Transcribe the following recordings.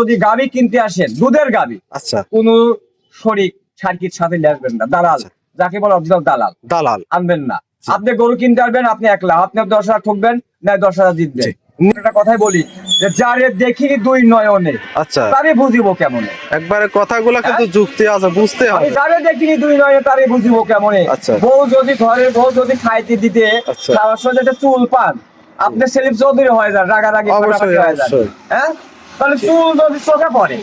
যদি গাবি কিনতে আসেন দুধের গাবি আচ্ছা। কোন শরিক সার্কিট সাথে আসবেন না। দালাল যাকে বলে অরিজিনাল দালাল। দালাল। আনবেন না। আপনি গরু কিনতে আসবেন আপনি একলা। আপনি দশ হাজার ঠকবেন না দশ হাজার জিতবেন। একটা কথাই বলি যে যারে দেখিনি দুই নয়নে আচ্ছা। তারে বুঝিব কেমনে? একবারে কথাগুলো কিন্তু যুক্তি আছে বুঝতে হবে। যারে দেখিনি দুই নয়নে তারে বুঝিব কেমনে? আচ্ছা। বউ যদি ঘরের বউ যদি খাইতে দিতে আচ্ছা। সময় একটা চুল পান আপনি সেলিম চৌধুরী হয়ে যান রাগারাগি হয়ে যান। হ্যাঁ? তাহলে চুল যদি চোখে পড়ে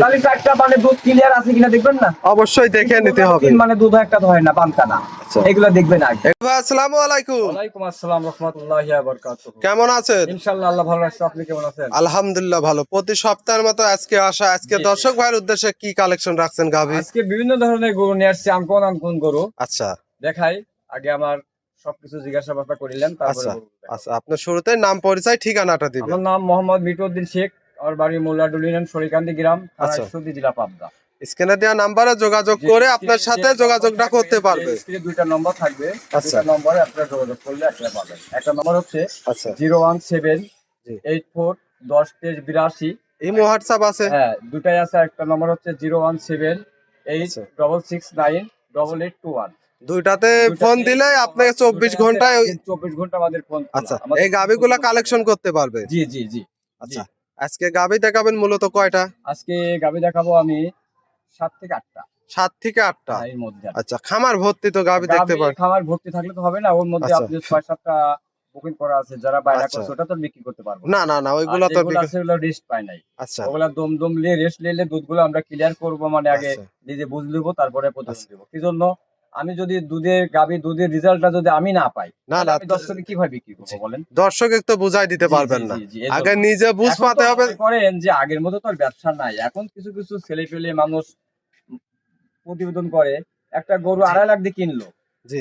তাহলে চারটা মানে দুধ ক্লিয়ার আছে কিনা দেখবেন না? অবশ্যই দেখে নিতে হবে। মানে দুধ একটা ধরে না না আচ্ছা। এগুলো দেখবেন আগে। আসসালামু আলাইকুম। ওয়ালাইকুম আসসালাম রহমতুল্লাহি ওয়া বারাকাতুহু। কেমন আছেন? ইনশাআল্লাহ আল্লাহ ভালো রাখছে আপনি কেমন আছেন? আলহামদুলিল্লাহ ভালো। প্রতি সপ্তাহের মতো আজকে আসা আজকে দর্শক ভাইয়ের উদ্দেশ্যে কি কালেকশন রাখছেন আজকে বিভিন্ন ধরনের গরু নিয়ে আসছি আনকোন আনকোন গরু। আচ্ছা। দেখাই আগে আমার সবকিছু জিজ্ঞাসাবাদ করিলেন তারপরে আচ্ছা আচ্ছা। আপনার শুরুতে নাম পরিচয় ঠিকানাটা দিবেন। আমার নাম মোহাম্মদ মিটুদ্দিন শেখ আমার বাড়ি মোল্লাডুল ইউনিয়ন সরিকান্দি গ্রাম আচ্ছা। জেলা পাবনা স্ক্রিনে দেওয়া নাম্বারে যোগাযোগ করে আপনার সাথে যোগাযোগটা করতে পারবে। দুইটা নম্বর থাকবে। আচ্ছা। নম্বরে আপনারা যোগাযোগ করলে একটা পাবেন। একটা নম্বর হচ্ছে আচ্ছা। Zero one seven eight four দশ তেইশ বিরাশি। এই হোয়াটসঅ্যাপ আছে। হ্যাঁ দুটাই আছে। একটা নম্বর হচ্ছে জিরো ওয়ান সেভেন এইট আচ্ছা। Double six nine double eight two one. দুইটাতে ফোন দিলে আপনাকে চব্বিশ ঘন্টায় চব্বিশ ঘণ্টা আমাদের ফোন আচ্ছা এই গাভিগুলা কালেকশন করতে পারবে। জি জি জি। আচ্ছা। আজকে গাভি দেখাবেন মূলত কয়টা? আজকে গাবি দেখাবো আমি সাত থেকে আটটা। সাত থেকে আটটা? এর মধ্যে আচ্ছা খামার ভর্তি তো গাভি দেখতে পারেন খামার ভর্তি থাকলে তো হবে না ওর মধ্যে আচ্ছা। আপনি ছয় সাতটা বুকিং করা আছে যারা বাইরে আচ্ছা। করছে ওটা তো বিক্রি করতে পারব না। না না ওইগুলো তো বিক্রি- আছে ওগুলো রেস্ট পায় নাই। আচ্ছা। ওগুলা দম দম নিয়ে রেস্ট নিলে দুধগুলো আমরা ক্লিয়ার করব মানে আগে আচ্ছা। নিজে বুঝ লিবো তারপরে আচ্ছা। দেবো। কি জন্য? আমি যদি দুধের গাবি দুধের রেজাল্টটা যদি আমি না পাই না না দর্শকে কীভাবে বিক্রি করব বলেন? দর্শক তো বুঝাই দিতে পারবেন না। আগে নিজে বুঝ এখন পাতে হবে। করেন যে আগের মতো তো আর ব্যবসা নাই। এখন কিছু কিছু ছেলে পেলে মানুষ প্রতিবেদন করে একটা গরু আড়াই লাখ দিয়ে কিনলো।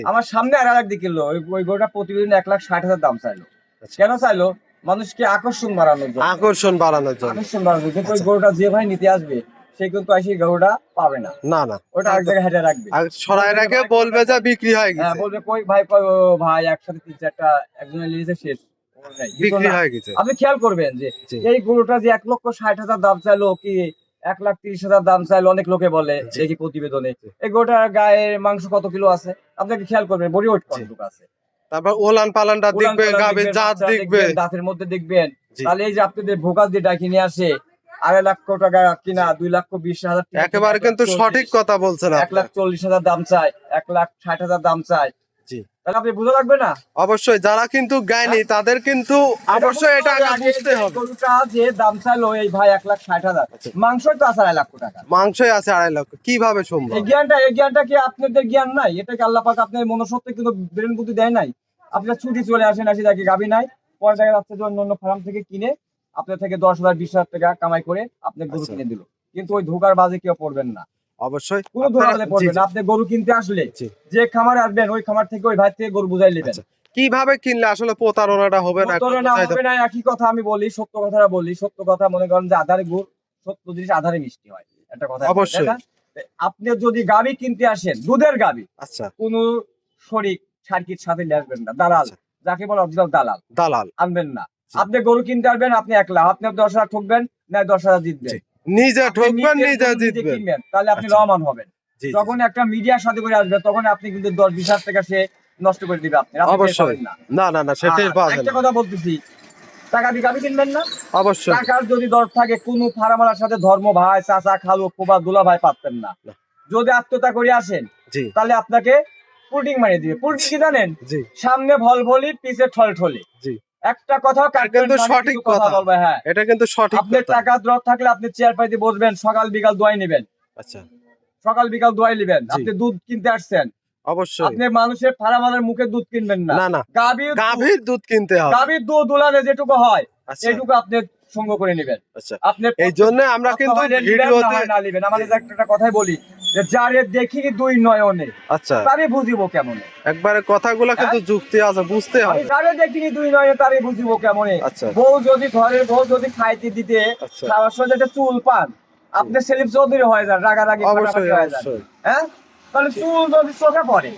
আমার সামনে আড়াই লাখ দিয়ে কিনলো ওই- গরুটা প্রতিবেদন এক লাখ ষাট হাজার দাম চাইলো। আচ্ছা। কেন চাইলো? মানুষকে আকর্ষণ বাড়ানোর জন্য। আকর্ষণ বাড়ানোর জন্য। আকর্ষণ বাড়ানোর কিন্তু ওই। গরুটা যে ভাই নিতে আসবে সে কিন্তু এসে গরুটা পাবে না। না না। ওটা এক জায়গায় হেঁটে রাখবে। আর সরাই রেখে বলবে যে বিক্রি হয়ে হ্যাঁ গেছে বলবে কই ভাই কই ভাই একসাথে তিন চারটা একজনে শেষ। বিক্রি হয়ে গেছে। আপনি খেয়াল করবেন যে এই গরুটা যে এক লক্ষ ষাট হাজার দাম চাইলো কি এক লাখ তিরিশ হাজার দাম চাইলো অনেক লোকে বলে। দেখি প্রতিবেদনে। এই গরুটার গায়ে মাংস কত কিলো আছে? আপনাকে খেয়াল করবেন বডি কতটুকু আছে? তারপর ওলান পালানটা দেখবেন, জাত দেখবেন, দাঁতের মধ্যে দেখবেন। তাহলে এই যে আপনাদের ভোকাস দিয়ে ডাকি নিয়ে আসে আড়াই লাখ টাকা কিনা দুই লাখ বিশ হাজার একেবারে কিন্তু সঠিক কথা বলছেন এক লাখ চল্লিশ হাজার দাম চাই এক লাখ ষাট হাজার দাম চাই। তাহলে আপনি বুঝে লাগবে না? অবশ্যই যারা কিন্তু গায়নি তাদের কিন্তু অবশ্যই এটা আগে বুঝতে হবে। গরুটা যে দাম চাইলো এই ভাই এক লাখ ষাট হাজার। আচ্ছা। মাংসই তো আছে আড়াই টাকা। মাংসই আছে আড়াই লক্ষ কীভাবে সম্ভব? এই জ্ঞানটা এই জ্ঞানটা কি আপনাদের জ্ঞান নাই? এটা কি আল্লাহ পাক আপনার মনসত্ত্বে কিন্তু ব্রেন বুদ্ধি দেয় নাই? আপনার ছুটি চলে আসেন আসি দেখি গাবি নাই পরে দেখা যাচ্ছে যে অন্য অন্য ফার্ম থেকে কিনে আপনার থেকে দশ হাজার বিশ হাজার টাকা কামাই করে আপনি গরু আচ্ছা। কিনে দিল। কিন্তু ওই ধোকার বাজে কেউ পড়বেন না। অবশ্যই। কোনো আপনারা- পড়বেন আপনি গরু কিনতে আসলে যে খামারে আসবেন ওই খামার থেকে ওই ভাই থেকে গরু বুঝাই নেবেন। আচ্ছা, কীভাবে কিনলে আসলে প্রতারণাটা হবে না প্রতারণা হবে না একই কথা আমি বলি সত্য কথাটা বলি। সত্য কথা মনে করেন যে আধারে গুড় সত্য জিনিস আধারে মিষ্টি হয়। একটা কথা অবশ্যই। আপনি যদি গাবি কিনতে আসেন দুধের গাবি আচ্ছা। কোন শরিক সার্কিট সাথে নিয়ে আসবেন না। দালাল আচ্ছা। যাকে বলে অরিজিনাল দালাল। দালাল। আনবেন না। আপনি গরু কিনতে পারবেন আপনি একলা আপনি দশ হাজার ঠকবেন না দশ হাজার জিতবেন। নিজে ঠকবেন নিজে জিতবেন। তাহলে আপনি রহমান হবেন। জি, জি, যখন একটা মিডিয়ার সাথে করে আসবে তখন আপনি কিন্তু দশ বিশ হাজার টাকা সে নষ্ট করে দিবে আপনি। অবশ্যই। না। না না সেটাই পাবেন একটা কথা বলতেছি টাকা দিয়ে গাবি কিনবেন না? অবশ্যই। টাকার যদি দর থাকে কোনো ফার্মালার সাথে ধর্ম ভাই চাচা খালু কোবা দুলা ভাই পাচ্ছেন না। যদি আত্মতা করে আসেন জি। তাহলে আপনাকে পুটিং মারিয়ে দিবে। পুটিং কি জানেন? জি। সামনে ভল ভলি পিছে ঠল ঠলি জি। একটা কথা কিন্তু সঠিক কথা। বলবে হ্যাঁ। এটা কিন্তু সঠিক আপনার কথা। টাকা দ্রব থাকলে আপনি চেয়ার পাইতে বসবেন সকাল বিকাল দোয়াই নেবেন। আচ্ছা। সকাল বিকাল দোয়াই নেবেন আপনি দুধ কিনতে আসছেন। অবশ্যই। আপনি মানুষের ফার্মালের মুখে দুধ কিনবেন না। না গাভীর দুধ- গাভীর দুধ কিনতে হবে। গাভীর দুধ উলানে যেটুকু হয় আচ্ছা। এইটুকু আপনি সঙ্গ করে নেবেন। আচ্ছা। আপনি এই জন্য আমরা কিন্তু ভিডিওতে না নেবেন। আমাদের একটা কথাই বলি। যারে দেখিনি দুই নয়নে আচ্ছা। তারে বুঝিব কেমন? একবারে কথাগুলো কিন্তু যুক্তি আছে বুঝতে হবে। যারে দেখিনি দুই নয়নে তারে বুঝিব কেমন? আচ্ছা। বউ যদি বউ যদি খাইতে দিতে আচ্ছা। খাওয়ার সময় একটা চুল পান আপনি সেলিম চৌধুরী হয়ে যান রাগারাগি ফাটাফাটি হয়ে যান। হ্যাঁ? তাহলে চুল যদি চোখে পড়ে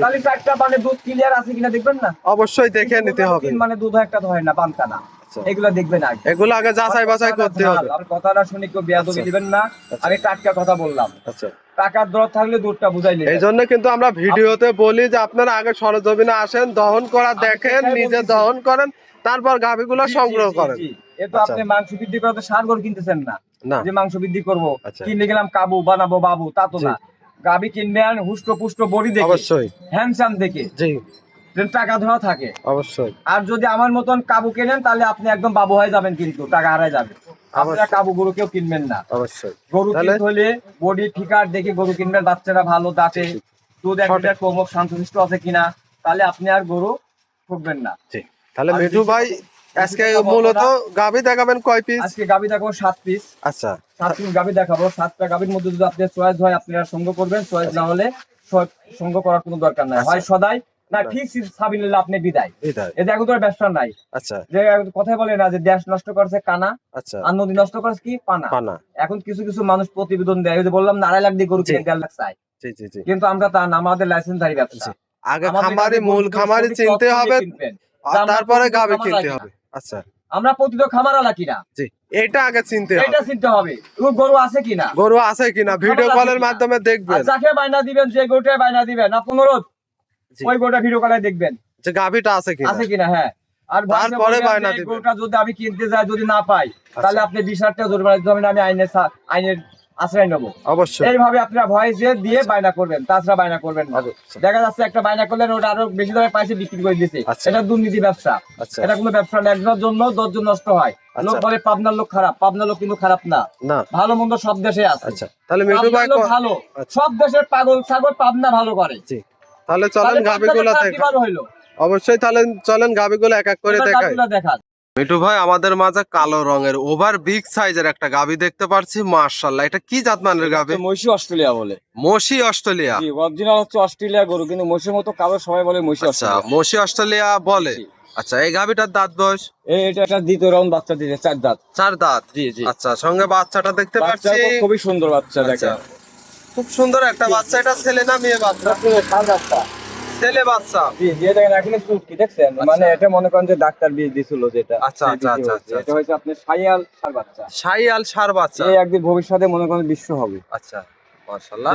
তাহলে চারটা মানে দুধ ক্লিয়ার আছে কিনা দেখবেন না? অবশ্যই দেখে নিতে হবে। মানে দুধ একটা ধরে না পান্তা না। এগুলো দেখবেন আগে। এগুলো আগে যাচাই বাছাই করতে হবে। আমার কথাটা শুনে কেউ বেয়াদবি আচ্ছা। দিবেন না। আমি টাটকা কথা বললাম। আচ্ছা। টাকার দর থাকলে দুধটা বুঝাইলে এই জন্য কিন্তু আমরা ভিডিওতে বলি যে আপনারা আগে সরজমিনে আসেন দহন করা দেখেন নিজে দহন করেন তারপর গাভিগুলো সংগ্রহ করেন। এ তো আচ্ছা। আপনি মাংস বৃদ্ধি করতে সার গরু কিনতেছেন না। না। যে মাংস বৃদ্ধি করব কিনে গেলাম কাবু বানাবো বাবু তা তো। না। গাবি কিনবেন হুষ্ট পুষ্ট বডি দেখে। অবশ্যই। হ্যান্ডসাম দেখে। জি। যেন টাকা ধরা থাকে। অবশ্যই। আর যদি আমার মতন কাবু কেনেন তাহলে আপনি একদম বাবু হয়ে যাবেন কিন্তু টাকা হারায় যাবে। আপনারা কাবু গরু কেউ কিনবেন না। অবশ্যই। গরু কিনতে হলে বডি ফিকার দেখে গরু কিনবেন বাচ্চারা ভালো দাঁতে। দুধ এক লিটার কমক শান্তশিষ্ট আছে কিনা তাহলে আপনি আর গরু ঠকবেন না। তাহলে আমি মিঠু ভাই আজকে মূলত বলব দেখাবেন কয় পিস আজকে গাবি দেখাবো সাত পিস আচ্ছা। সাত পিস গাবি দেখাবো। সাতটা গাবির মধ্যে যদি আপনার চয়েস হয় আপনারা করবেন। চয়েস না হলে সঙ্গ করার কোনো দরকার নাই। আচ্ছা। হয় সদাই না ঠিক সাবিল আপনি বিদায়। এখন তো আর ব্যবসা নাই। আচ্ছা। যে কথাই বলে না যে দেশ নষ্ট করছে কানা আচ্ছা। আর নদী নষ্ট করছে কি? পানা। পানা। এখন কিছু কিছু মানুষ প্রতিবেদন দেয়। যে বললাম না আড়াই লাখ দিয়ে গরু কিনে দেড় লাখ চাই কিন্তু আমরা তা না আমাদের লাইসেন্সধারী ব্যবসা। আগে খামারি মূল খামারি চিনতে হবে। তারপরে খামার কিনতে। হবে। আচ্ছা। আমরা প্রতিদিন খামার আলা কিনা। এটা আগে চিনতে হবে। এটা চিনতে হবে। গরু আছে কিনা? গরু আছে কিনা? ভিডিও কলের মাধ্যমে দেখবেন। যাকে বায়না দিবেন যে গরুটাই বায়না দিবেন আপনার অনুরোধ। ওই গরুটা ভিডিও কলে দেখবেন। যে গাভিটা আছে কিনা? আছে কিনা হ্যাঁ। আর তারপরে বায়না দিবেন। গরুটা যদি আমি কিনতে যাই যদি না পাই তাহলে আপনি হাজার টাকা জরিমানা দিতে হবে আমি আইনের আশ্রয় নেব। অবশ্যই। এইভাবে আপনারা দিয়ে বায়না করবেন তাছাড়া বায়না করবেন না। দেখা যাচ্ছে একটা বায়না করলেন ওটা আরও বেশি দামে পাইছে বিক্রি করে আচ্ছা। এটা দুর্নীতি ব্যবসা। আচ্ছা। এটা কোনো ব্যবসা না একজনের জন্য দশজন নষ্ট হয়। আচ্ছা। লোক বলে পাবনার লোক খারাপ পাবনার লোক কিন্তু খারাপ না। ভালো মন্দ সব দেশে আছে। আচ্ছা। তাহলে ভালো। আচ্ছা। সব দেশের পাগল ছাগল পাবনা ভালো করে। জি। তাহলে চলেন হইল? অবশ্যই তাহলে চলেন গাভিগুলো এক এক করে দেখাই। মিঠু ভাই আমাদের মাঝে কালো রঙের ওভার বিগ সাইজের একটা গাভি দেখতে পারছি মার্শাল্লাহ এটা কি জাত মানের গাভি মহিষী অস্ট্রেলিয়া বলে। মসি অস্ট্রেলিয়া। অরিজিনাল হচ্ছে অস্ট্রেলিয়া গরু কিন্তু মহিষের মতো কালো সবাই বলে মহিষী আচ্ছা অস্ট্রেলিয়া। মসি অস্ট্রেলিয়া বলে। আচ্ছা এই গাভিটার দাঁত বয়স? এই এটা একটা দ্বিতীয় রাউন্ড বাচ্চা দিতে চার দাঁত। চার দাঁত? জি জি। আচ্ছা সঙ্গে বাচ্চাটা দেখতে পাচ্ছি। খুবই সুন্দর বাচ্চা আচ্ছা। খুব সুন্দর একটা বাচ্চা। এটা ছেলে না মেয়ে বাচ্চা? ছেলে বাচ্চা। জি জি দেখেন এখানে চুট কি দেখছেন? মানে এটা মনে করেন যে ডাক্তার বীজ দিছিল যেটা। আচ্ছা, আচ্ছা, আচ্ছা, আচ্ছা, এটা হচ্ছে আপনার সাইয়াল সার বাচ্চা। শাইয়াল সার বাচ্চা। এই একদিন ভবিষ্যতে মনে করেন বিশ্ব হবে। আচ্ছা মাশাআল্লাহ।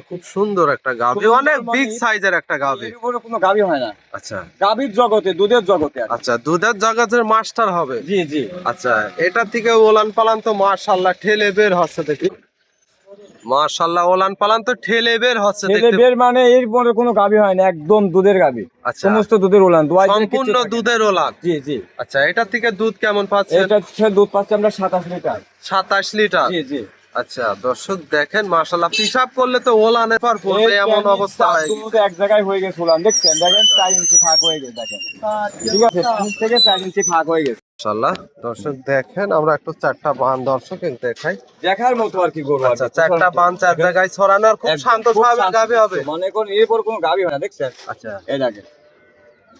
খুব সুন্দর একটা অনেক মানে- বিগ সাইজের একটা গাভি। উপরে কোনো গাবি হয় না। আচ্ছা। গাবির জগতে দুধের জগতে আচ্ছা দুধের জগতের মাস্টার হবে। জি জি। আচ্ছা এটা থেকে ওলান পালান তো মাশাআল্লাহ ঠেলে বের হচ্ছে দেখি। মাশাআল্লাহ ওলান পালান তো ঠেলে বের হচ্ছে ঠেলে বের মানে এর পরে কোনো গাবি হয় না একদম দুধের গাবি। আচ্ছা। সমস্ত দুধের ওলান সম্পূর্ণ দুধের ওলান? জি জি। আচ্ছা এটা থেকে দুধ কেমন পাচ্ছেন? এটা দুধ পাচ্ছি আমরা সাতাশ লিটার। সাতাশ লিটার। জি জি। আচ্ছা দর্শক দেখেন মাশাআল্লাহ পিসাব করলে তো ওলানের পর পড়বে এমন অবস্থা হয় এক জায়গায় হয়ে গেছে উলান দেখছেন? দেখেন চার ইঞ্চি ফাঁক হয়ে গেছে দেখেন। ঠিক আছে তিন থেকে চার ইঞ্চি ফাঁক হয়ে গেছে। মাশাআল্লাহ দর্শক দেখেন আমরা একটু চারটা বান দর্শক দেখাই। দেখার মতো আর কি গরু আচ্ছা চারটা বান চার জায়গায় ছড়ানো আর খুব শান্ত খুব স্বাভাবিক হবে। মনে করুন এরপর কোনো গাবি হয় না দেখছেন? আচ্ছা। এই দেখেন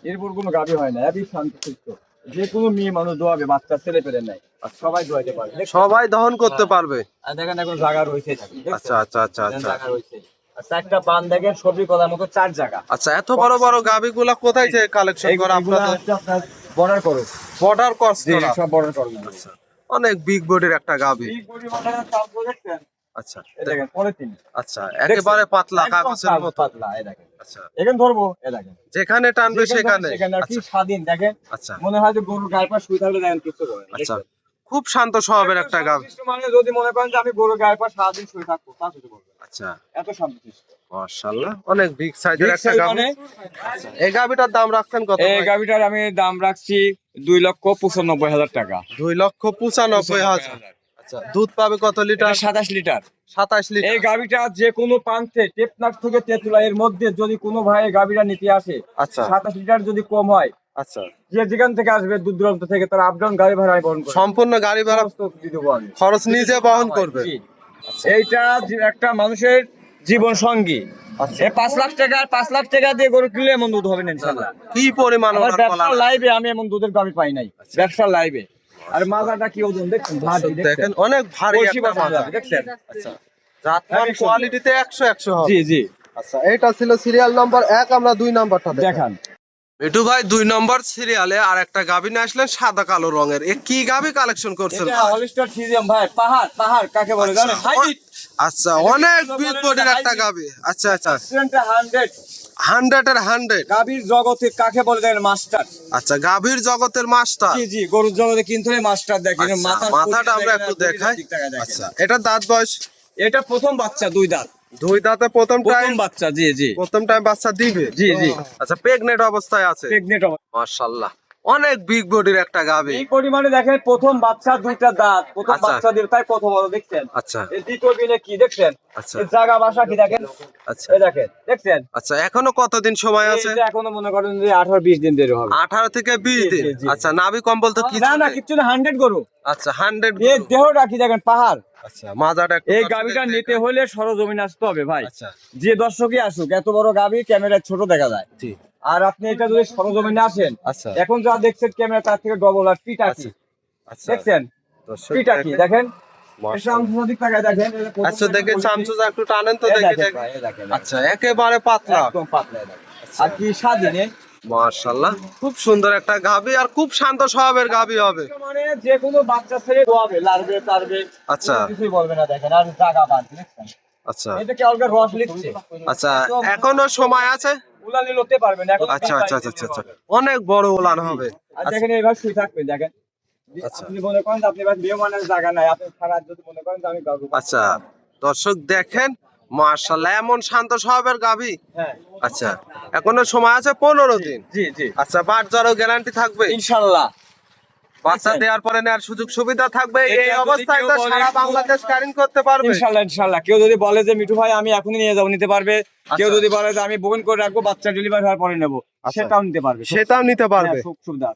এরপর কোনো গাবি হয় না একই শান্ত শিষ্ট যে কোনো মেয়ে মানুষ দোয়াবে বাচ্চা ছেলে পেলে নাই আর সবাই দোয়াইতে পারে দেখছেন? সবাই দহন করতে পারবে। আর দেখেন এখন জায়গা রয়েছে আচ্ছা আচ্ছা আচ্ছা আচ্ছা। জায়গা রয়েছে। চারটা পান দেখেন সবজি কলার মতো চার জায়গা আচ্ছা এত বড় বড়গুলা কোথায় থেকে কালেকশন করা? আপনাদের বর্ডার করো। বর্ডার কস সব বর্ডার করো। অনেক বিগ বডির একটা গাভি। আচ্ছা দেখেন আচ্ছা একেবারে পাতলা কাগজের মতো। পাতলা এই দেখেন। আচ্ছা। এখানে ধরবো এই দেখেন। যেখানে টানবে সেখানে। সেখানে কি স্বাধীন দেখেন। আচ্ছা। মনে হয় যে গরুর গায়ে পা শুয়ে থাকলে দেখেন কিছু করে আচ্ছা। খুব শান্ত স্বভাবের একটা শান্তশিষ্ট মানে যদি মনে করেন যে আমি গরুর গায়ে পা সারাদিন শুয়ে থাকব তা কিছু বলবে আচ্ছা। এত মাশাআল্লাহ অনেক বিগ সাইজের Big একটা size গাভি মানে? এই গাভিটার দাম রাখছেন কত এই? গাভিটার আমি দাম রাখছি দুই লক্ষ পঁচানব্বই হাজার টাকা। দুই লক্ষ পঁচানব্বই হাজার। আচ্ছা দুধ পাবে কত লিটার? সাতাশ লিটার। সাতাশ এই লিটার গাভিটা যে কোনো প্রান্তে টেপনাক থেকে তেতুলা এর মধ্যে যদি কোনো ভাই গাভিটা নিতে আসে আচ্ছা। সাতাশ লিটার যদি কম হয় আচ্ছা। যে যেখান থেকে আসবে দূর দূরান্ত থেকে তার আপ ডাউন গাড়ি ভাড়া বহন সম্পূর্ণ গাড়ি ভাড়া খরচ নিজে বহন করবে। এইটা একটা মানুষের জীবন সঙ্গী। আচ্ছা। এই পাঁচ লাখ টাকা পাঁচ লাখ টাকা দিয়ে গরু কিনলে এমন দুধ হবে না ইনশাল্লাহ কি পরিমাণ ব্যবসার লাইভে আমি এমন দুধের গাভি পাই নাই। ব্যবসার লাইভে। আর মাজাটা কি ওজন দেখছেন? ভারী দেখেন অনেক ভারী একটা মাজা। দেখছেন? আচ্ছা। জাতমান কোয়ালিটিতে একশো একশো হবে। জি জি। আচ্ছা এটা ছিল সিরিয়াল নাম্বার এক আমরা দুই নাম্বারটা। দেখান। মিঠু ভাই দুই নম্বর সিরিয়ালে আর একটা গাভী নিয়ে আসলেন সাদা কালো রঙের। এ কি গাভী কালেকশন করছেন হলিস্টার ফিজিয়াম ভাই পাহাড় পাহাড় কাকে বলে জানেন? হাইব্রিড আচ্ছা অনেক বিগ বডির একটা গাভী। আচ্ছা আচ্ছা। হান্ড্রেড এর হান্ড্রেড। গাভীর জগতে কাকে বলে দেখেন মাস্টার? আচ্ছা গাভীর জগতের মাস্টার। জি জি গরুর জগতে কিন্তু মাস্টার দেখেন আচ্ছা, মাথাটা আমরা একটু দেখাই। আচ্ছা এটা দাঁত বয়স? এটা প্রথম বাচ্চা দুই দাঁত। দুই দাঁতে প্রথম প্রথম টাইম বাচ্চা জি জি। প্রথম টাইম বাচ্চা দিবে? জি, জি। আচ্ছা প্রেগনেন্ট অবস্থায় আছে? প্রেগনেন্ট মাশাআল্লাহ। অনেক বিগ বডির একটা গাভী। এই পরিমাণে দেখেন প্রথম বাচ্চা দুইটা দাঁত। প্রথম আচ্ছা। বাচ্চা দিয়ে তাই কত বড় দেখছেন? আচ্ছা। এই দ্বিতীয় বিলে কি দেখছেন? আচ্ছা। এই জায়গা বাসা কি দেখেন? আচ্ছা। এই দেখেন দেখছেন? আচ্ছা এখনও কতদিন সময় আছে? এইটা এখনও মনে করেন যে আঠারো বিশ দিন দেরি হবে। আঠারো থেকে বিশ জি, দিন? জি, জি। আচ্ছা নাভি কম্বল তো কিছু না না। কিচ্ছু না হান্ড্রেড গরু। আচ্ছা হান্ড্রেড এই দেহটা কি দেখেন? পাহাড়। আচ্ছা মাজাটা এই গাবিটা নিতে হলে সরজমিন আসতে হবে ভাই। আচ্ছা। যে দর্শকই আসুক এত বড় গাবি ক্যামেরায় ছোট দেখা যায়। জি। আর আপনি এটা যদি সরজমিনে আসেন আচ্ছা। এখন যা দেখছেন ক্যামেরা তার থেকে ডবল আর পিটা কি আচ্ছা। দেখছেন? পিটা কি দেখেন। আচ্ছা দেখে একটু টানেন তো দেখে আচ্ছা একেবারে পাতলা। একদম পাতলা আর কি স্বাধীনে মাশাআল্লাহ। খুব সুন্দর একটা গাভী আর খুব শান্ত স্বভাবের গাভী হবে। মানে যে কোনো বাচ্চা ছেলে দোয়াবে লাড়বে তাড়বে আচ্ছা। কোনো কিছুই বলবে না দেখেন। আর জায়গা বাঁধবে আচ্ছা। এটা কি অলগা রস লিখছে। আচ্ছা এখনও সময় আছে? উলানি লড়তে এখন আচ্ছা আচ্ছা আচ্ছা আচ্ছা অনেক বড় উলান হবে। আর দেখেন এইভাবে শুয়ে থাকবে দেখেন। আচ্ছা। আপনি মনে করেন আপনি এবার মেহমানের জায়গা নাই আপনি খারাপ যদি মনে করেন আমি কাউকে আচ্ছা দর্শক দেখেন মার্শাল্লাহ এমন শান্ত স্বভাবের গাভী। হ্যাঁ। আচ্ছা এখনও সময় আছে পনেরো দিন। জি জি। আচ্ছা বাট জ্বরও গ্যারান্টি থাকবে। ইনশাল্লাহ বাচ্চা দেওয়ার পরে নেওয়ার সুযোগ সুবিধা থাকবে। এই অবস্থায় তো সারা বাংলাদেশ কারিং করতে পারবে। ইনশাল্লাহ ইনশাল্লাহ। কেউ যদি বলে যে মিঠু ভাই আমি এখনই নিয়ে যাব নিতে পারবে? কেউ যদি বলে যে আমি বুকিং করে রাখব বাচ্চা ডেলিভারি হওয়ার পরে নেব আচ্ছা। সেটাও নিতে পারবে। সেটাও নিতে পারবে। হ্যাঁ, সুখ সুবিধা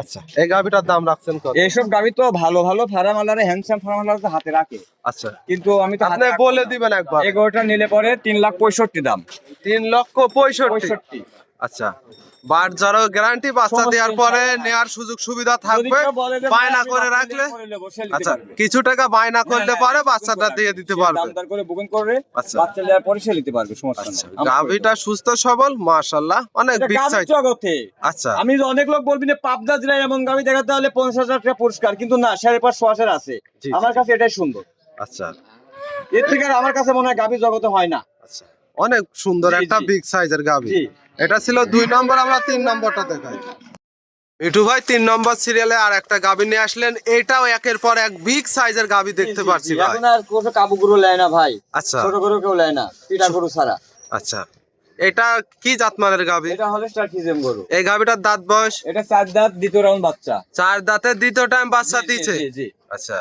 আচ্ছা এই গাভিটার দাম রাখছেন কত? এইসব গাড়ি তো ভালো ভালো ফার্ম আলারে হ্যান্ডসাম ফার্ম আলারে হাতে রাখে। আচ্ছা। কিন্তু আমি তো আপনি বলে দিবেন একবার। এগারোটা নিলে পরে তিন লাখ পঁয়ষট্টি দাম। তিন লক্ষ পঁয়ষট্টি। আচ্ছা। বাট জ্বরও গ্যারান্টি বাচ্চা দেওয়ার পরে নেওয়ার সুযোগ সুবিধা থাকবে বায়না করে রাখলে আচ্ছা কিছু টাকা বায়না করলে পারে বাচ্চাটা দিয়ে দিতে পারবে। আচ্ছা। বাচ্চা দেওয়ার পরে সে নিতে পারবে সমস্যা আচ্ছা গাভিটা সুস্থ সবল মাশাআল্লাহ অনেক এটা বিগ সাইজ জগতে। আচ্ছা। আমি অনেক লোক বলবি যে পাবদা জেলায় এমন গাড়ি দেখাতে হলে পঞ্চাশ হাজার টাকা পুরস্কার কিন্তু না সাড়ে পাঁচশো আশের আছে আমার কাছে এটাই সুন্দর। আচ্ছা। এর থেকে আমার কাছে মনে হয় গাভীর জগতে হয় না। আচ্ছা। অনেক সুন্দর একটা বিগ সাইজের গাভি। এটা ছিল দুই নম্বর আমরা তিন নম্বরটা দেখাই মিঠু ভাই তিন নম্বর সিরিয়ালে আর একটা গাভি নিয়ে আসলেন এটাও একের পর এক বিগ সাইজের গাভি দেখতে জি। ভাই এখন আর কোনো কাবু গরু নেয় না ভাই আচ্ছা ছোট গরু কেউ নেয় না পিটা গরু ছাড়া আচ্ছা এটা কি জাতমানের গাভি এটা হলে স্টার খিজেম গরু এই গাভিটার দাঁত বয়স এটা চার দাঁত দ্বিতীয় রাউন্ড বাচ্চা চার দাঁতের দ্বিতীয় টাইম বাচ্চা জি, জি, জি। আচ্ছা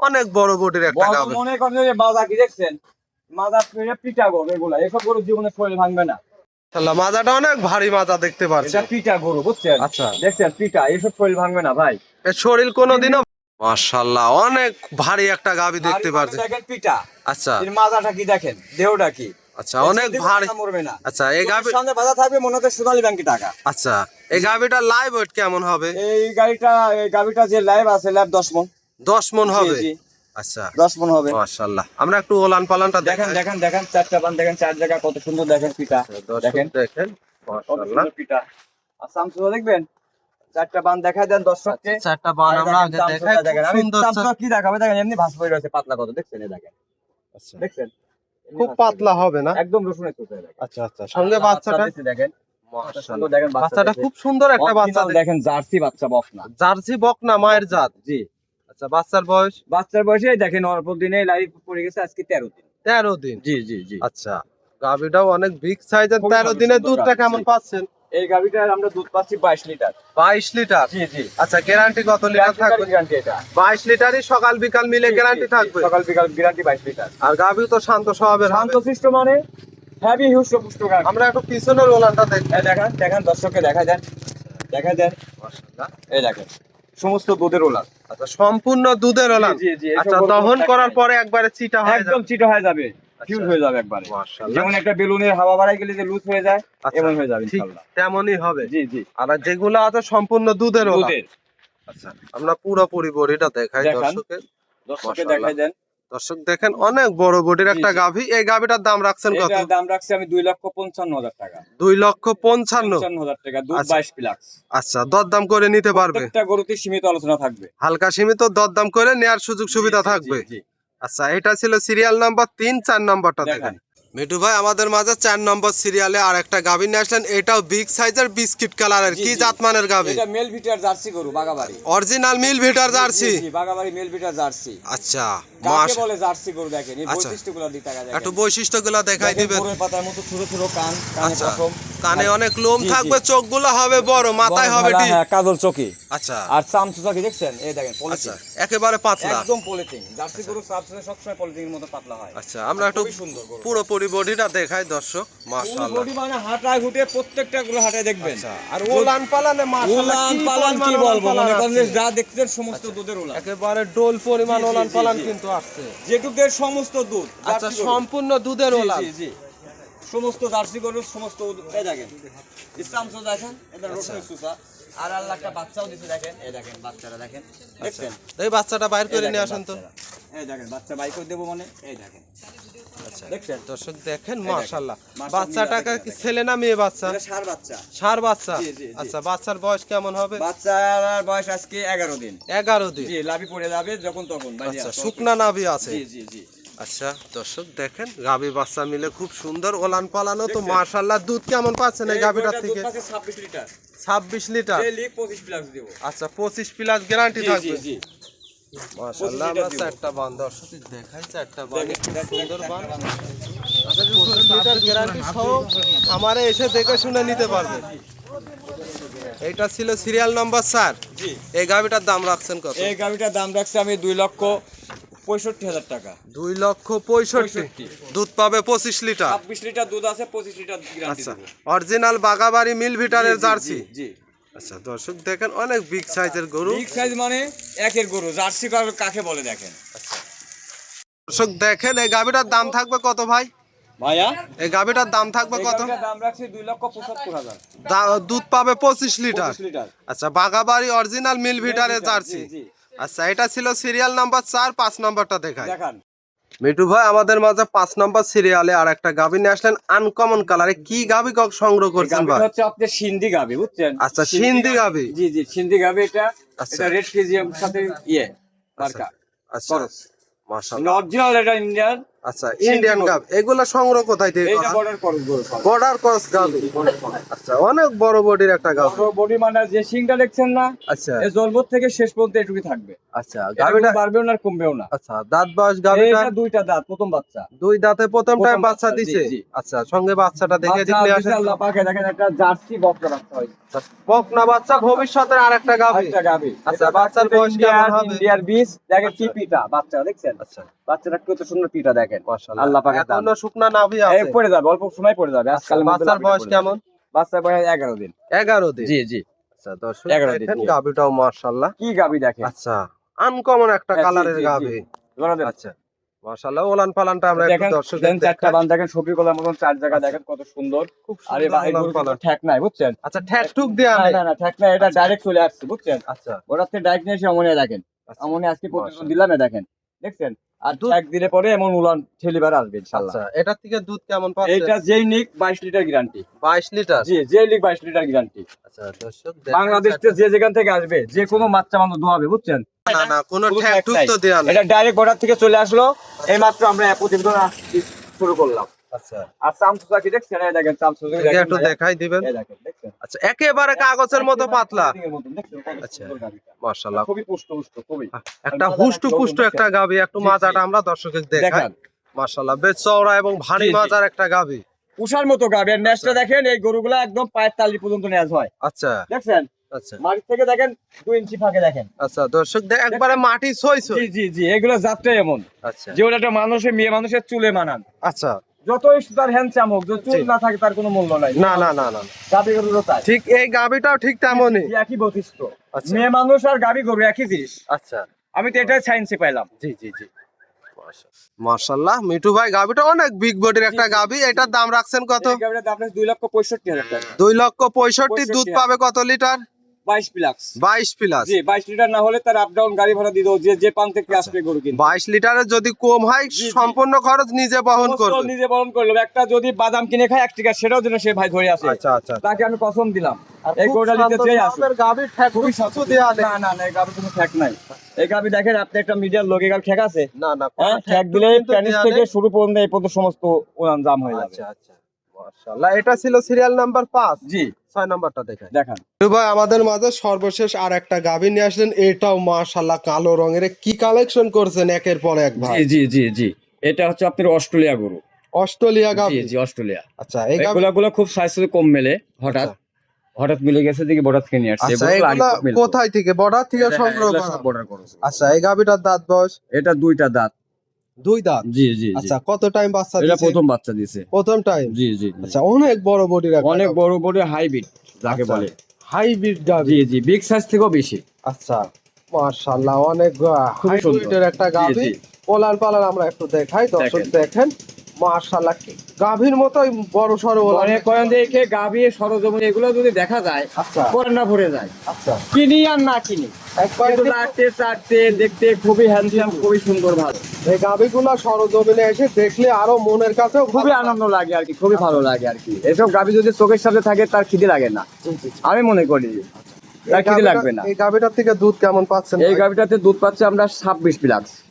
অনেক বড় বডির একটা বড় মনে করেন যে মাজা কি দেখছেন মাজা পিটা গরু এগুলা এসব গরু জীবনে শরীর ভাঙবে না আল্লাহ মাজাটা অনেক ভারী মাজা দেখতে পারছি এটা পিটা গরু বুঝছেন? আচ্ছা। দেখছেন পিটা এসব শরীর ভাঙবে না ভাই। এর শরীর কোনোদিনও মাশাআল্লাহ অনেক ভারী একটা গাভি দেখতে পারছি দেখেন পিটা আচ্ছা। এর মাজাটা কি দেখেন? দেহটা কি? আচ্ছা অনেক ভারী। মরবে না। আচ্ছা এই চোখের সামনে বাধা থাকবে মনে হচ্ছে সোনালী ব্যাংকে টাকা। আচ্ছা এই গাভিটা লাইভ ওয়েট কেমন হবে? এই গাড়িটা এই গাড়িটা যে লাইভ আছে লাইভ দশ মন। দশ মন হবে? আচ্ছা। দশ মন হবে। মাশাআল্লাহ। আমরা একটু ওলান পালানটা দেখেন দেখেন দেখেন চারটা বান দেখেন চার জায়গা কত সুন্দর দেখেন পিটা দর্শক দেখেন। দেখেন মাশাআল্লাহ। সুন্দর আর সামসুদা দেখবেন? চারটা বান দেখাই দেন দর্শককে। চারটা বান আমরা দেখেন আমি কি দেখাবে। এমনি ভাস পড়ে রয়েছে পাতলা কত দেখছেন? দেখেন। আচ্ছা। দেখছেন? খুব পাতলা হবে না? একদম রসুনের চোখে আচ্ছা আচ্ছা। সঙ্গে বাচ্চাটা? দেখেন। দেখেন বাচ্চাটা খুব সুন্দর একটা বাচ্চা দেখেন জার্সি বাচ্চা বকনা। জার্সি বকনা মায়ের জাত। জি। আচ্ছা বাচ্চার বয়স? বাচ্চার বয়সে দেখেন অল্প দিনে লাইভ পড়ে গেছে আজকে তেরো দিন। তেরো দিন? জি জি জি। আচ্ছা গাভিটাও অনেক বিগ সাইজের তেরো দিনে দুধটা কেমন পাচ্ছেন? এই গাভিটার আমরা দুধ পাচ্ছি বাইশ লিটার। বাইশ লিটার? জি জি। আচ্ছা গ্যারান্টি কত লিটার থাকবে? গ্যারান্টি এটা। বাইশ লিটারই সকাল বিকাল মিলে গ্যারান্টি থাকবে? সকাল বিকাল গ্যারান্টি বাইশ লিটার। আর গাভি তো শান্ত স্বভাবের শান্ত শিষ্ট মানে হ্যাভি হিউস্ট পুষ্ট আমরা একটু পিছনের ওলানটা দেখি। দেখেন দেখেন দর্শককে দেখা দেন দেখা দেন। এই দেখেন সমস্ত দুধের ওলার আচ্ছা সম্পূর্ণ দুধের ওলান। আচ্ছা দহন করার পরে একবারে চিটা হয়ে একদম চিটো হয়ে যাবে ফিউজ আচ্ছা। হয়ে যাবে একবারে। মাশাআল্লাহ। যেমন একটা বেলুনের হাওয়া বাড়াই গেলে যে লুজ হয়ে যায় আচ্ছা, এমন হয়ে যাবে ইনশাআল্লাহ। তেমনই হবে। জি জি। আর যেগুলো আছে সম্পূর্ণ দুধের ওলান। দুধের। আচ্ছা আমরা পুরোপুরি এটা দেখাই দর্শকদের দর্শকদের দর্শককে দেখাই দেন। দর্শক দেখেন অনেক বড় বডির একটা। গাভী। এই গাভীটার দাম রাখছেন কত? দাম রাখছি আমি দুই লক্ষ পঞ্চান্ন হাজার টাকা। দুই লক্ষ পঞ্চান্ন। হাজার টাকা দুধ আচ্ছা। বাইশ প্লাক্স। আচ্ছা দরদাম করে নিতে পারবে? একটা গরুতে সীমিত আলোচনা থাকবে। হালকা সীমিত দরদাম করে নেয়ার সুযোগ সুবিধা থাকবে। আচ্ছা এটা ছিল সিরিয়াল নাম্বার তিন চার নাম্বারটা দেখান। মিঠু ভাই আমাদের মাঝে চার নম্বর সিরিয়ালে আর একটা গাভী নিয়ে আসলেন। এটাও বিগ সাইজের বিস্কিট কালারের কি। জাতমানের গাভী? এটা মেল ভিটার জার্সি গরু বাগাবাড়ি অরিজিনাল মিল ভিটার জার্সি? বাগাবাড়ি মেল ভিটার জার্সি। আচ্ছা মাস বলে জার্সি গরু দেখেন? এই আচ্ছা। বৈশিষ্ট্যগুলো টাকা দেখেন। একটু বৈশিষ্ট্যগুলো দেখাই দিবেন। পাতার মতো ছোট ছোট কান কানে আচ্ছা পশম কানে অনেক লোম। থাকবে চোখগুলো হবে বড় মাথায় হবে ভেলা, হ্যাঁ, কাজল চকি। আচ্ছা। আর চামচু চকি দেখছেন? এই দেখেন আচ্ছা পলিথিন একেবারে পাতলা। একদম পলিথিন জার্সি গরু সবসময় পলিথিনের মতো পাতলা হয়। আচ্ছা আমরা একটু সুন্দর গরু। বডিটা দেখাই দর্শক মাশাআল্লাহ বডি মানে হাঁটায় ঘুটে প্রত্যেকটা গুলো হাঁটায় দেখবেন আচ্ছা আর ওলান পালানে মাশাআল্লাহ উলান পালান কি বলব ওলান মনে পালান করেন যে আসছে। যা দেখছেন সমস্ত দুধের উলান একেবারে ডোল পরিমাণ জি, জি, ওলান পালান কিন্তু আসছে যেটুকের সমস্ত দুধ আচ্ছা। সম্পূর্ণ দুধের ওলান জি, জি। সমস্ত জার্সি গরুর সমস্ত এই দেখেন ইসলামসো দেখেন এটা আচ্ছা। আর আল্লাহ একটা বাচ্চাও দিছে দেখেন। এই দেখেন বাচ্চারা দেখেন। দেখছেন? এই বাচ্চাটা বাইর করে নিয়ে আসেন তো। এই দেখেন বাচ্চা বাইক করে দেবো মানে এই দেখেন। আচ্ছা দর্শক দেখেন বাচ্চাটাকে। ছেলে না মেয়ে বাচ্চা? সার বাচ্চা। সার। আচ্ছা বাচ্চার বয়স কেমন হবে? বাচ্চার বয়স আজকে এগারো দিন। এগারো দিন। লাভি পড়ে যাবে যখন তখন বাইরে আচ্ছা শুকনা নাভি আছে। জি জি জি। আচ্ছা দর্শক দেখেন গাভী বাচ্চা মিলে খুব সুন্দর ওলান পালানো। তো দেখছেন? দুধ কেমন পাচ্ছেন এই গাভীটার থেকে? দুধ পাচ্ছে 26 লিটার। ছাব্বিশ লিটার? ডেইলি 25 প্লাস দেব। আচ্ছা পঁচিশ প্লাস গ্যারান্টি থাকবে। জি মাশাআল্লাহ 25 আমরা চারটা বান দর্শক দেখাই চারটা বান। সুন্দর বান। পঁচিশ লিটার গ্যারান্টি সহ আমারে এসে দেখে শুনে নিতে পারবে। ছিল সিরিয়াল নাম্বার জি। এই দাম রাখছেন কত? এই গাড়িটার দাম রাখছি আমি দুই লক্ষ। পঁয়ষট্টি হাজার টাকা। দুই লক্ষ পঁয়ষট্টি। দুধ পাবে পঁচিশ লিটার। ছাব্বিশ লিটার দুধ আছে পঁচিশ লিটার আচ্ছা। অরিজিনাল বাগাবাড়ি মিল ভিটারের জার্সি। জি আচ্ছা দর্শক দেখেন অনেক বিগ সাইজের গরু। বিগ সাইজ মানে একের গরু জার্সি কাকে বলে দেখেন? দর্শক দেখেন এই গাভীটার দাম থাকবে কত ভাই? ভাইয়া? এই গাভীটার দাম থাকবে কত? দাম রাখছি দুই লক্ষ পঁচাত্তর হাজার। দুধ পাবে পঁচিশ লিটার। আচ্ছা বাগাবাড়ি অরিজিনাল মিল ভিটারের জার্সি। জি। আচ্ছা এটা ছিল সিরিয়াল নাম্বার চার পাঁচ নাম্বারটা দেখায় দেখান। মিঠু ভাই আমাদের মাঝে পাঁচ নম্বর সিরিয়ালে আর একটা গাভী নিয়ে আসলেন আনকমন কালারে কি গাভী কক সংগ্রহ করছেন ভাই? হচ্ছে সিন্ধি গাভী বুঝছেন? আচ্ছা, সিন্ধি গাভী। জি জি সিন্ধি গাভী এটা। আচ্ছা। এটা রেড ফিজিয়াম সাথে ইয়ে মার্কা আচ্ছা। মাশাআল্লাহ। অরিজিনাল এটা ইন্ডিয়ান আচ্ছা ইন্ডিয়ান এগুলা সংগ্রহ কোথায় থেকে বর্ডার ক্রস আচ্ছা অনেক বড় বডির একটা বড় বডি মানে যে সিংটা দেখছেন না আচ্ছা। এই জলবত থেকে শেষ পর্যন্ত এটুকুই থাকবে। আচ্ছা গাবিটা গাভীটা বাড়বেও না কমবেও না। আচ্ছা দাঁত বয়স দুইটা দাঁত প্রথম বাচ্চা। দুই দাঁতে প্রথম টাইম বাচ্চা দিছে? আচ্ছা সঙ্গে বাচ্চাটা দেখে আসেন বিশাল লাপাকে দেখেন একটা জার্সি বকরা বাচ্চা হয়। বকনা বাচ্চা ভবিষ্যতের আর একটা একটা গাবি আচ্ছা, বাচ্চার বয়স কেমন হবে? ইন্ডিয়ার দেখেন কি পিটা বাচ্চা দেখছেন? আচ্ছা। বাচ্চাটা কত সুন্দর পিটা দেখেন। মাশাআল্লাহ। আল্লাহ। এখনও শুকনা নাভি এই আছে পড়ে যাবে অল্প সময় পড়ে যাবে। আচ্ছা, আজকাল বাচ্চার বয়স কেমন? বাচ্চার বয়স এগারো দিন। এগারো দিন? জি জি। আচ্ছা দর্শক 11 দিন। গাভিটাও মাশাআল্লাহ। কি গাবি দেখেন? আচ্ছা আনকমন একটা হ্যাঁ, কালারের দেন। আচ্ছা মাশাআল্লাহ ওলান পালানটা আমরা একটু দর্শক দেন চারটা বান দেখেন সবজি কলার মতন চার জায়গা দেখেন কত সুন্দর। খুব আরে ভাই নাই বুঝছেন? আচ্ছা ঠ্যাক টুক দেয়া না না না ঠেক নাই এটা ডাইরেক্ট চলে আসছে বুঝছেন? আচ্ছা। ডাইরেক্ট নিয়ে এসে অমনে দেখেন। আচ্ছা, আজকে প্রতিদিন দিলাম দেখেন। দেখছেন? আর দুধ- একদিনে পরে এমন উলান ঠেলিবার আসবে ইনশাআল্লাহ আচ্ছা এটার থেকে দুধ কেমন পাচ্ছেন এটা যেই নিক বাইশ লিটার গ্যারান্টি 22 লিটার? জি যেই নিক বাইশ লিটার গ্যারান্টি আচ্ছা দর্শক বাংলাদেশ থেকে যে যেখান থেকে আসবে যে কোনো বাচ্চা মানুষ দোয়াবে বুঝছেন? না না কোনো ঠেক টুক তো দেয়া এটা ডাইরেক্ট বর্ডার থেকে চলে আসলো এইমাত্র আমরা শুরু করলাম। আচ্ছা। একটু আচ্ছা আচ্ছা। হুষ্টু পুষ্টু একটা একটু। মাজাটা আমরা দর্শকের দেখাই। দেখেন। বেশ চওড়া এবং ভারী। মাজার একটা গাভি উষার মতো গাভী আর ন্যাসটা দেখেন এই গরুগুলা একদম পায়ের তালি পর্যন্ত নেওয়া হয়। আচ্ছা। দেখছেন? আচ্ছা। মাটি থেকে দেখেন দুই ইঞ্চি ফাঁকে দেখেন। আচ্ছা দর্শক একবারে মাটি জি জি জি এগুলো যাত্রাই এমন। আচ্ছা। যেগুলো একটা মানুষের মেয়ে মানুষের চুলে মানান আচ্ছা। যতই তার হ্যান্ডসাম হোক যদি চুল না থাকে তার কোনো মূল্য নাই। না না না তাই ঠিক এই ঠিক তেমনই। একই বৈশিষ্ট্য। আচ্ছা। মেয়ে মানুষ আর গরু একই জিনিস। আচ্ছা। আমি তো সায়েন্সে পাইলাম। জি জি জি। মাশাআল্লাহ। মিঠু ভাই গাভিটা অনেক বিগ বডির একটা জি। এটার দাম রাখছেন কত? দুই লক্ষ পঁয়ষট্টি হাজার দুই লক্ষ পঁয়ষট্টি দুধ পাবে কত লিটার? বাইশ প্লাক্স। বাইশ প্লাস জি বাইশ লিটার না হলে তার আপ ডাউন গাড়ি ভাড়া দিয়ে দেবো যে যে প্রান্ত থেকে আসবে গরু কিনতে। বাইশ লিটারের যদি কম হয় জি, জি। সম্পূর্ণ খরচ নিজে বহন করবে। নিজে বরণ করল। একটা যদি বাদাম কিনে খায় এক টিকা সেটাও যেন সে ভাই ধরে আসে। আচ্ছা আচ্ছা। তাকে আমি কসম দিলাম। এই গরুটা নিতে চেয়ে আসুন গাভীর ঠ্যাক খুবই সস্তা দেয়া না না না এই গাভি কোনো ঠেক নাই। এই গাভি দেখেন আপনি একটা মিডিয়ার লোক এই গাভি ঠেক আছে? না না হ্যাঁ কোনো ঠেক ঠ্যাক দিলে প্যানিস থেকে শুরু পর্যন্ত এই পর্যন্ত সমস্ত উড়ান জাম হয়ে যাবে। আচ্ছা আচ্ছা। মাশাআল্লাহ এটা ছিল সিরিয়াল নাম্বার পাঁচ। জি। ছয় নাম্বারটা দেখাই দেখান। ভাই আমাদের মাঝে সর্বশেষ আর একটা গাভী নিয়ে আসলেন। এটাও মাশাআল্লাহ কালো রঙের। কি কালেকশন করছেন একের পর এক ভাই? জি জি জি জি। এটা হচ্ছে আপনার অস্ট্রেলিয়া গরু। অস্ট্রেলিয়া গাভী? জি অস্ট্রেলিয়া। আচ্ছা এই গাভী এগুলা গুলো খুব স্বাস্থ্য কম মেলে হঠাৎ। আচ্ছা। হঠাৎ মিলে গেছে দেখি বর্ডার থেকে নিয়ে আসছে। আচ্ছা। কোথায় থেকে? বর্ডার থেকে সংগ্রহ করা। করেছে। আচ্ছা এই গাভীটার দাঁত বয়স? এটা দুইটা দাঁত। দুই দাঁত। জি জি আচ্ছা কত টাইম বাচ্চা এটা প্রথম বাচ্চা দিয়েছে প্রথম টাইম জি জি। আচ্ছা অনেক বড় বডির অনেক বড় বডি হাইব্রিড যাকে আচ্ছা। বলে। হাইব্রিড গাভী জি জি বিগ সাইজ থেকেও বেশি। আচ্ছা মাশাআল্লাহ অনেক হাইব্রিডের একটা গাভী। পোলার পালার আমরা একটু দেখাই। দর্শক দেখেন। দেখেন মাশাআল্লাহ কি গাভীর মতোই বড় সরো মনে করেন যে একে গাভী সরজমিন এগুলো যদি দেখা যায় আচ্ছা। পরে না ভরে যায়। আচ্ছা। কিনি আর না কিনি। কিন্তু চাটতে দেখতে খুবই হ্যান্ডসাম খুবই সুন্দর ভালো। এই গাভীগুলো সরজমিনে এসে দেখলে আরও মনের কাছেও খুবই আনন্দ লাগে আর কি খুবই ভালো লাগে আর কি। এসব গাভী যদি চোখের সাথে থাকে তার খিদে লাগে না। আমি মনে করি। তার খিদে লাগবে না। এই গাভীটার থেকে দুধ কেমন পাচ্ছেন এই? দুধ পাচ্ছে আমরা ছাব্বিশ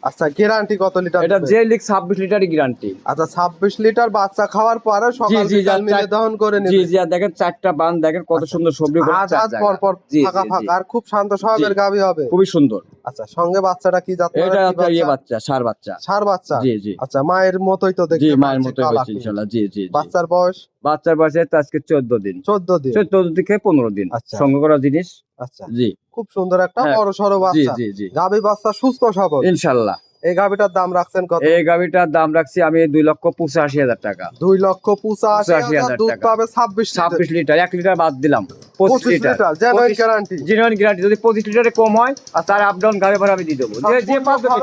আচ্ছা গ্যারান্টি কত লিটার এটা যে লিখ ছাব্বিশ লিটারই গ্যারান্টি আচ্ছা ছাব্বিশ লিটার বাচ্চা খাওয়ার পরে সকাল বিকাল মিলে দহন করে নিবে। জি আর দেখেন চারটা বান দেখেন কত সুন্দর সবজি আজ আজ পর পর ফাঁকা জি, জি। ফাঁকা আর খুব শান্ত স্বভাবের জি। গাভী হবে। খুবই সুন্দর। আচ্ছা সঙ্গে বাচ্চাটা কি জাত এটা ইয়ে বাচ্চা? সার বাচ্চা। সার বাচ্চা? জি জি। আচ্ছা মায়ের মতোই তো জি মায়ের মতো হয়েছে। জি জি। বাচ্চার বয়স? বাচ্চার বয়সে আজকে চোদ্দ দিন। চোদ্দ দিন। চোদ্দ থেকে পনেরো দিন। আচ্ছা। সঙ্গে করা জিনিস। আচ্ছা। জি। খুব সুন্দর একটা হ্যাঁ, বড় সড়ো বাচ্চা। জি জি। গাভী বাচ্চা সুস্থ সবল। ইনশাল্লাহ। এই গাভীটার দাম রাখছেন কত? এই গাভিটার দাম রাখছি আমি দুই লক্ষ পঁচাশি হাজার টাকা। দুই লক্ষ পঁচাশি 85,000 হাজার দুধ পাবে ছাব্বিশ ছাব্বিশ লিটার এক লিটার বাদ দিলাম। পঁচিশ litre. Litre genuine guarantee genuine guarantee যদি পঁচিশ লিটারে কম হয় আর তার আপ ডাউন গাড়ি ভাড়া আমি দিয়ে দেবো। যে যে পদ্ধতি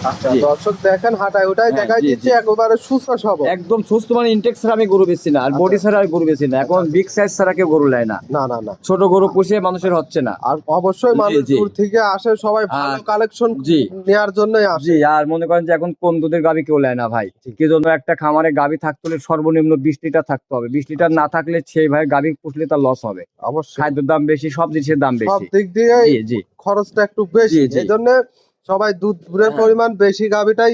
আচ্ছা দর্শক দেখেন হাঁটায় ওটাই হ্যাঁ, দেখাই দিচ্ছে একেবারে সুস্থ সবল। একদম সুস্থ মানে ইনটেক ছাড়া আমি গরু বেচছি না আর বডি ছাড়া আমি গরু না। এখন বিগ সাইজ ছাড়া কেউ গরু নেয় না। না না না। ছোট গরু পুষে মানুষের হচ্ছে না। আর অবশ্যই মানুষ। দূর থেকে আসে সবাই ভালো কালেকশন জি। নেওয়ার জন্যই আসে। জি আর মনে করেন যে এখন কম দুধের গাভি কেউ নেয় না ভাই। কি জন্য একটা খামারে গাভি থাকতে হলে সর্বনিম্ন বিশ লিটার থাকতে হবে। বিশ লিটার না থাকলে সেই ভাই গাভি পুষলে তার লস হবে। অবশ্যই। খাদ্যের দাম বেশি সব জিনিসের দাম সব বেশি। দিক দিয়ে খরচটা একটু বেশি। এই জন্য সবাই দুধের। পরিমাণ বেশি গাভিটাই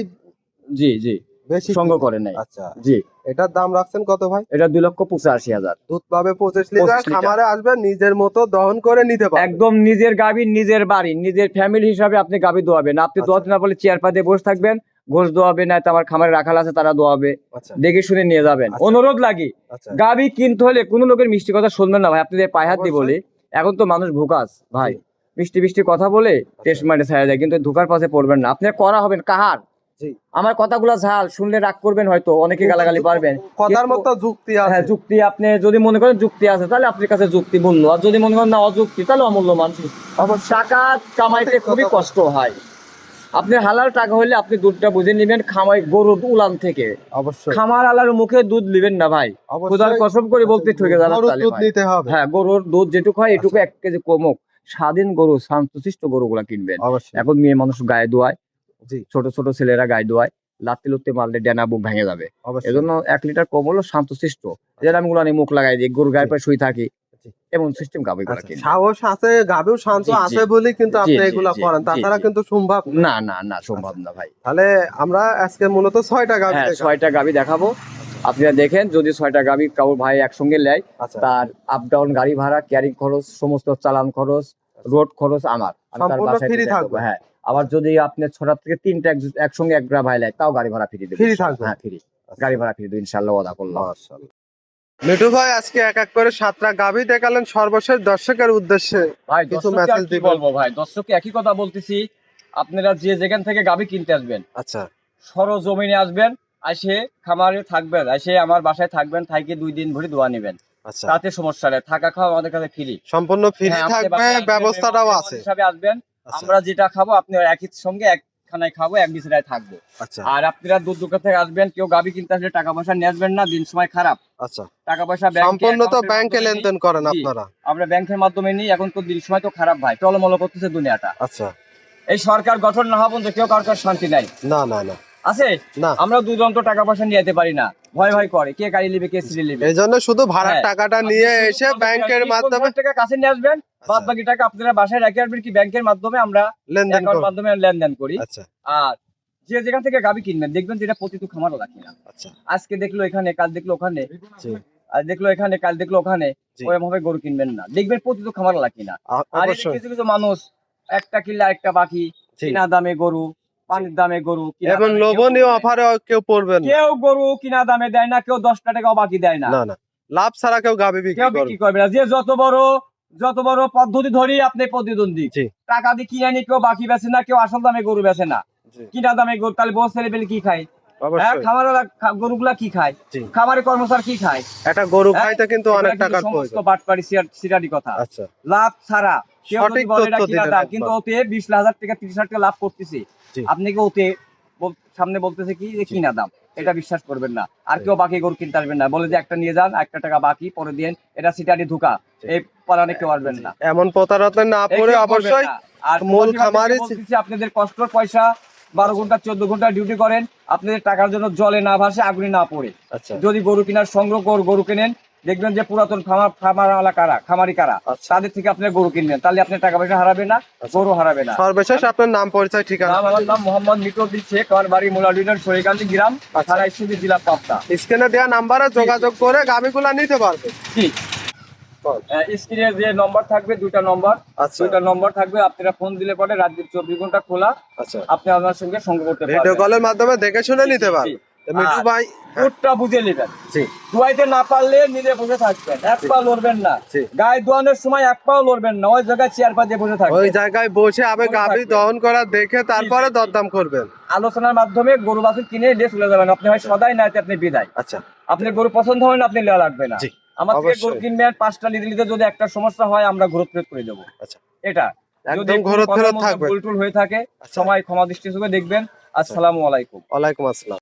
জি জি। বেশি সঙ্গ করে নেয় আচ্ছা। জি। এটার দাম রাখছেন কত ভাই? এটা দুই লক্ষ পঁচাশি হাজার। দুধ পাবে পঁচিশ লিটার খামারে আসবে নিজের মতো দহন করে নিতে পারবে। একদম নিজের গাভি নিজের বাড়ি নিজের ফ্যামিলি হিসাবে আপনি গাভি দোয়াবেন। আপনি আচ্ছা। দোয়াতে না বলে চেয়ার পাতে বসে থাকবেন গোশ দোয়াবে না তো আমার খামারে রাখাল আছে তারা দোয়াবে। আচ্ছা। দেখে শুনে নিয়ে যাবেন। আচ্ছা। অনুরোধ লাগি আচ্ছা। গাভি কিনতে হলে কোনো লোকের মিষ্টি কথা শুনবেন না ভাই আপনি পায়ে হাত দিয়ে। বলি এখন তো মানুষ ভুকাস ভাই। জি। মিষ্টি মিষ্টি কথা বলে টেস্ট মাইন্ডে ছাড়া যায় কিন্তু ধোকার পাশে পড়বেন না। আপনি করা হবেন কাহার? আমার কথাগুলো ঝাল শুনলে রাগ করবেন হয়তো অনেকে গালাগালি পারবেন। কথার মতো যুক্তি হ্যাঁ আছে যুক্তি আপনি যদি মনে করেন যুক্তি আছে তাহলে আপনার কাছে যুক্তি মূল্য আর যদি মনে করেন না অযুক্তি তাহলে অমূল্য মানুষ টাকা কামাইতে খুবই কষ্ট হয়। আপনি হালাল টাকা হলে আপনি দুধটা বুঝে নেবেন খামাই গরু উলান থেকে। অবশ্যই। খামার আলার মুখে দুধ নেবেন না ভাই। খোদার কসম করে বলতে ঠকে যাবেন গরুর দুধ নিতে হবে। হ্যাঁ গরুর দুধ যেটুকু হয় এটুকু এক কেজি কমুক। স্বাধীন গরু শান্তশিষ্ট গরুগুলা কিনবেন। এখন মেয়ে মানুষ গায়ে দোয়ায় ছোট ছোট ছেলেরা গায়ে দোয়ায় লাত্তি লুত্তি মারলে ডেনা বুক ভেঙে যাবে। এজন্য এক লিটার কম হলো শান্তশিষ্ট যেটা আমি গুলো নিয়ে মুখ লাগাই দিই গরু গায়ে পায়ে শুয়ে থাকি এমন সিস্টেম গাবে আচ্ছা, সাহস আছে গাভীও শান্ত। আছে বলে কিন্তু আপনি এগুলা করেন তাছাড়া কিন্তু সম্ভব না। না না সম্ভব না ভাই। তাহলে আমরা আজকে মূলত ছয়টা গাভী হ্যাঁ ছয়টা গাবি দেখাবো। আপনারা দেখেন যদি ছয়টা গাবি কারোর ভাই একসঙ্গে নেয় আচ্ছা। তার আপ ডাউন গাড়ি ভাড়া ক্যারিং খরচ সমস্ত চালান খরচ রোড খরচ আমার। হ্যাঁ। আবার যদি আপনি ছটা থেকে তিনটা একসঙ্গে এক গ্রা ভাই নেয় তাও গাড়ি ভাড়া ফ্রি দেবে। Free থাকবে? হ্যাঁ ফ্রি। গাড়ি ভাড়া ফ্রি দেবো ইনশাল্লাহ ওয়াদা করলাম। মিঠু ভাই আজকে এক এক করে সাতটা গাভী দেখালেন। সর্বশেষ দর্শকের উদ্দেশ্যে ভাই কিছু কি দিবেন? বলব ভাই? দর্শককে একই কথা বলতেছি। আপনারা যে যেখান থেকে গাবি কিনতে আসবেন আচ্ছা। সরজমিনে আসবেন। এসে খামারে থাকবেন এসে আমার বাসায় থাকবেন থাকি দুই দিন ভরে দোয়া নেবেন। আচ্ছা। তাতে সমস্যা নেই থাকা খাওয়া আমাদের কাছে ফ্রি। সম্পূর্ণ ফ্রি হ্যাঁ, থাকবে ব্যবস্থাটাও আছে। হিসাবে আসবেন আচ্ছা। আমরা যেটা খাব আপনি একই সঙ্গে এক খানায় খাব এক বিছানায় থাকব। আচ্ছা। আর আপনারা দূর দূর থেকে আসবেন কেউ গাবি কিনতে আসলে টাকা পয়সা নিয়ে আসবেন না দিন সময় খারাপ। আচ্ছা। টাকা পয়সা ব্যাংকে সম্পূর্ণ তো ব্যাংকে লেনদেন করেন আপনারা। আমরা ব্যাংকের মাধ্যমে নিই এখন তো দিন সময় তো খারাপ ভাই টলমল করতেছে দুনিয়াটা। আচ্ছা। এই সরকার গঠন না হওয়া পর্যন্ত কেউ কারোর শান্তি নাই। না না না। আছে? না। আমরা দুজন তো টাকা পয়সা নিয়ে যেতে পারি না। ভয় ভয় করে কে গাড়ি নেবে কে সিঁড়ি নেবে। এই জন্য শুধু ভাড়ার হ্যাঁ। টাকাটা নিয়ে এসে ব্যাংকের মাধ্যমে টাকা কাছে নিয়ে আসবেন বাদ বাকি টাকা আপনারা বাসায় রেখে আসবেন কি ব্যাংকের মাধ্যমে আমরা লেনদেন মাধ্যমে লেনদেন করি। আচ্ছা। আর যে যেখান থেকে গাবি কিনবেন দেখবেন যেটা প্রতিটু খামারও রাখি না। আচ্ছা। আজকে দেখল এখানে কাল দেখল ওখানে। আর দেখল এখানে কাল দেখল ওখানে। ওরকম ভাবে গরু কিনবেন না। দেখবেন প্রতিটু খামারও রাখি না। আর কিছু কিছু মানুষ একটা কিনলে একটা বাকি। কিনা দামে গরু পানির দামে গরু এবং কেউ লোভনীয় অফারে কেউ পড়বেন না। কেউ গরু কিনা দামে দেয় না কেউ দশটা টাকাও বাকি দেয় না। লাভ ছাড়া কেউ গাবি বিক্রি বিক্রি করবে। না। যে যত বড় যত বড় পদ্ধতি ধরি আপনি প্রতিদ্বন্দ্বী। টাকা দিয়ে কিনে নি কেউ বাকি বেচে না কেউ আসল দামে গরু বেচে না। কিনা দামে গরু তাহলে বউ ছেলে পেলে কি খায়? অবশ্যই। খামারেরা খা- গরুগুলা কি খায়? জি। খামারে কর্মচার কি খায়? একটা গরু খাইতে কিন্তু অনেক টাকার প্রয়োজন। বাটপাড়ি সিরা- কথা। আচ্ছা। লাভ ছাড়া সঠিক তথ্য। কিন্তু ওতে হাজার টাকা তিরিশ হাজার টাকা লাভ করতেছে। জি। আপনি কি ওতে সামনে বলতেছে কি যে কিনা দাম? এটা বিশ্বাস করবেন না। আর কেউ বাকি গরু কিনতে আসবেন না। বলে যে একটা নিয়ে যান একটা টাকা বাকি পরে দিয়ে এটা সিটারি ধোকা। এই পালানে কেউ আসবেন না। এমন প্রতারণা না পড়ে অবশ্যই আর মূল বলতেছি, আপনাদের কষ্ট পয়সা বারো ঘণ্টা চোদ্দ ঘণ্টা ডিউটি করেন। আপনাদের টাকার জন্য জলে না ভাসে আগুনে না পড়ে। আচ্ছা। যদি গরু কেনার সংগ্রহ গরু কেনেন দেখবেন যে পুরাতন খামার খামারওয়ালা কারা খামারি কারা? আচ্ছা। তাদের থেকে আপনি গরু কিনবেন। তাহলে আপনি টাকা পয়সা হারাবে না আচ্ছা। গরু হারাবে না। সর্বশেষ আপনার নাম পরিচয় ঠিকানা। আমার নাম মোহাম্মদ মিটুদ্দিন শেখ আমার বাড়ি মুলাডিনের সরিকান্দি গ্রাম আচ্ছা। থানা জেলা পাবনা। স্ক্রিনে দেওয়া নাম্বারে যোগাযোগ করে গাবিগুলা নিতে পারবে। ঠিক স্ক্রিনে যে নম্বর থাকবে দুইটা নম্বর। দুইটা নম্বর থাকবে আপনারা ফোন দিলে পরে রাত চব্বিশ ঘণ্টা খোলা। আচ্ছা। আপনি আপনার সঙ্গে সঙ্গ করতে ভিডিও কলের মাধ্যমে দেখে শুনে নিতে জি, পারবে জি। তো মিঠু ভাই দুধটা বুঝে নেবেন। দুয়াইতে না পারলে নিজে বসে থাকবেন এক পা লড়বেন না। গায়ে দোয়ানোর সময় এক পাও লড়বেন না ওই জায়গায় চেয়ার পা দিয়ে বসে ওই জায়গায় বসে আবে দহন করা দেখে তারপরে। দরদাম করবেন। আলোচনার মাধ্যমে গরু বাছুর কিনে নিয়ে চলে যাবেন। আপনি হয় সদাই না আপনি বিদায়। আচ্ছা। আপনি গরু পছন্দ হয় না আপনি লেওয়া লাগবে না। আমার থেকে গরু কিনবেন পাঁচটা নিতে নিতে যদি একটা সমস্যা হয় আমরা ঘুরত ফেরত করে দেবো। আচ্ছা। এটা। একদম ঘোরত ফেরত থাকবে। হয়ে থাকে আচ্ছা। সময় ক্ষমা দৃষ্টি চোখে দেখবেন আসসালামু আলাইকুম। ওয়ালাইকুম আসসালাম।